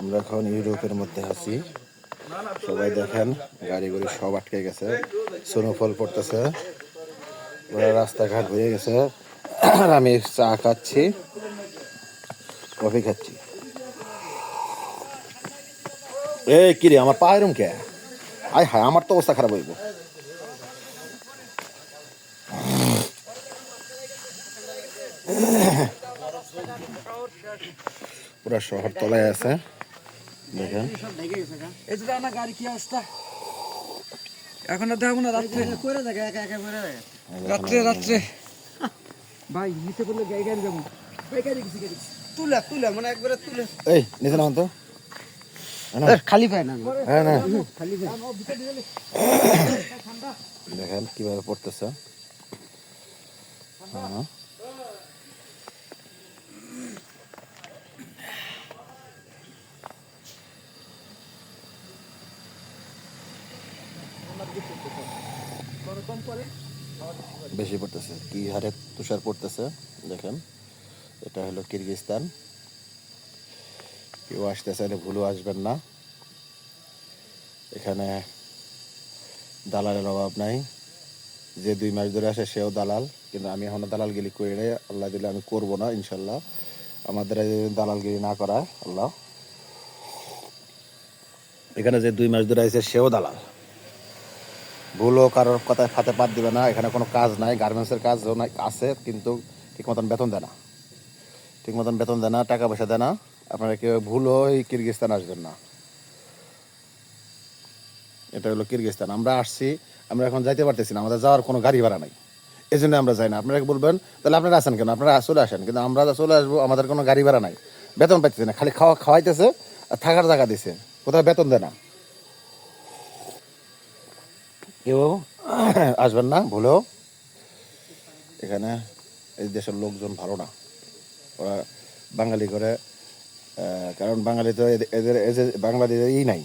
আমরা এখন ইউরোপের মধ্যে আছি। সবাই দেখেন গাড়ি গুড়ি সব আটকে গেছে। স্নোফল পড়তেছে। পুরো রাস্তাঘাট হয়ে গেছে। আর আমি চা খাচ্ছি, কফি খাচ্ছি। এ কিরে, আমার পা এরম কে? আয় হায়, আমার তো অবস্থা খারাপ হইব। পুরা শহর তলায় আছে। দেখেন। এই যে না গাড়ি কি অবস্থা? এখন আর দেখো না রাত্রে। করে থাকে একা একা করে রাত্রে রাত্রে। ভাই নিচে করলে গাড়ি গাড়ি যাব। গাড়ি গাড়ি তুলে তুলে মানে একবারে তুলে। এই নিচে তো। খালি পায় না। হ্যাঁ না। খালি পায়। দেখেন কীভাবে পড়তেছে। হ্যাঁ। বেশি পড়তেছে। কি হারে তুষার পড়তেছে, দেখেন। এটা হলো কিরগিস্তান কেউ আসতে চাইলে ভুলও আসবেন না। এখানে দালালের অভাব নাই। যে দুই মাস ধরে আসে সেও দালাল, কিন্তু আমি এখনও দালালগিরি করি নাই। আল্লাহ দিলে আমি করব না, ইনশাল্লাহ। আমাদের দালালগিরি না করা আল্লাহ। এখানে যে দুই মাস ধরে আছে সেও দালাল। ভুলও কারোর কথায় ফাতে পাত দিবে না, এখানে কোনো কাজ নাই গার্মেন্টসের কাজ আছে, কিন্তু ঠিক মতন বেতন দেয় না। ঠিক মতন বেতন দেয় না টাকা পয়সা দেয় না, আপনারা কেউ ভুলও এই কিরগিস্তান আসবেন না। এটা হলো কিরগিস্তান। আমরা আসছি, আমরা এখন যাইতে পারতেছি না, আমাদের যাওয়ার কোনো গাড়ি ভাড়া নাই। এই জন্য আমরা যাই না। আপনারা বলবেন, তাহলে আপনারা আসেন কেন? আপনারা চলে আসেন। কিন্তু আমরা যা চলে আসব, আমাদের কোনো গাড়ি ভাড়া নাই। বেতন পাইতেছি না, খালি খাওয়া, খাওয়াইতেছে আর থাকার জায়গা দিছে। কোথাও বেতন দেয় না। কেউ আসবেন না ভুলেও। এখানে এই দেশের লোকজন ভালো না। ওরা বাঙালি করে কারণ বাঙালি তো এদের- এদের বাংলাদেশের ই নাই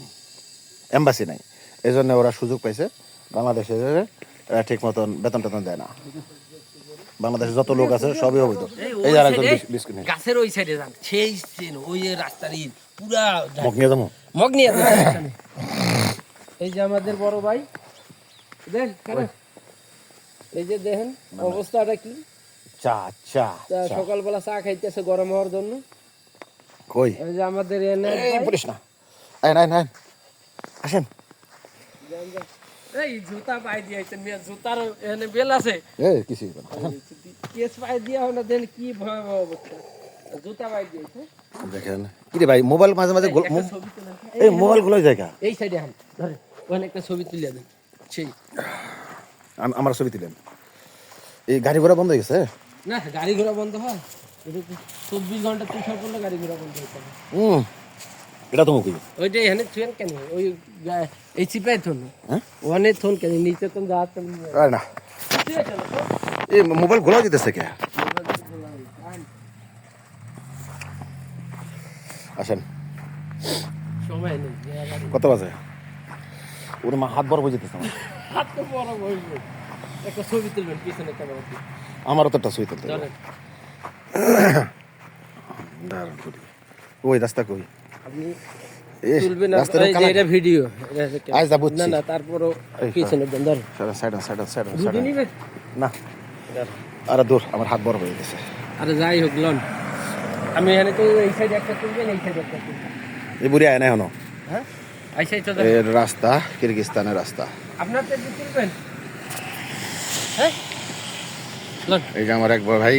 এম্বাসি নাই। এই জন্য ওরা সুযোগ পাইছে বাংলাদেশে ঠিক মতন বেতন টেতন দেয় না। বাংলাদেশে যত লোক আছে সবই অবৈধ। এই আর একজন বিস্কুট নেই। গাছের ওই সাইডে যান। সেই চেন ওই রাস্তার ই পুরা মুখ নিয়ে যাব। মগ নিয়ে এই যে আমাদের বড় ভাই এই যে দেখেন অবস্থাটা কি? চা চা চা। সকালবেলা চা খাইতেছে গরম হওয়ার জন্য। কই? এই যে আমাদের এনে পড়িস না। আইন আইন আইন। আসেন। এই জুতা পাই দিয়েছেন মিয়া জুতার এনে বেল আছে। এই কিছু না। কেস পাই দিয়া না দেন কি ভয়াবহ অবস্থা। জুতা পাই দিয়েছে দেখেন। কি রে ভাই মোবাইল মাঝে মাঝে এই মোবাইলগুলো জায়গা। এই সাইডে হান ধরে ওখানে একটা ছবি তুলে দেন। সেই আম- আমার ছবি তুলেন। এই গাড়ি ঘোড়া বন্ধ হয়ে গেছে? না গাড়ি ঘোড়া বন্ধ হয়। চব্বিশ ঘণ্টা তুষার পড়লে গাড়ি ঘোড়া বন্ধ হবে হুম। এটা তো মুখি ওইটা এখানে থুয়েন কেন? ওই এই চিপাই থন। হ্যাঁ? ওখানে থন কেন? নিচে তো যা তো আর না। এই মোবাইল ঘোলা যেতেছে কে? আসেন। সময় নেই কত বাজে? ওর মা হাত বড় বুঝে যেতেছে আমার। হাত তো বড় বসবে একটা ছবি তুলবেন পিছনে ক্যামেরা আমারও তো একটা সুই তুলতে হবে। দাঁড়ান করি ওই রাস্তা কই? আপনি তুলবেন না এই যে এটা ভিডিও আজ যা বুঝছি। না না তারপরও পিছনে দেন ধরেন। Side side side video side না। আরে দূর আমার হাত বড় হয়ে গেছে। আরে যাই হোক লন। আমি এখানে তো এই সাইডে একটা তুলবেন এই সাইডে একটা তুলবেন এই বুড়ি আয় না হ্যাঁ? এর রাস্তা কিরগিস্তানের রাস্তা। হ্যাঁ? এই যে আমার এক বড় ভাই।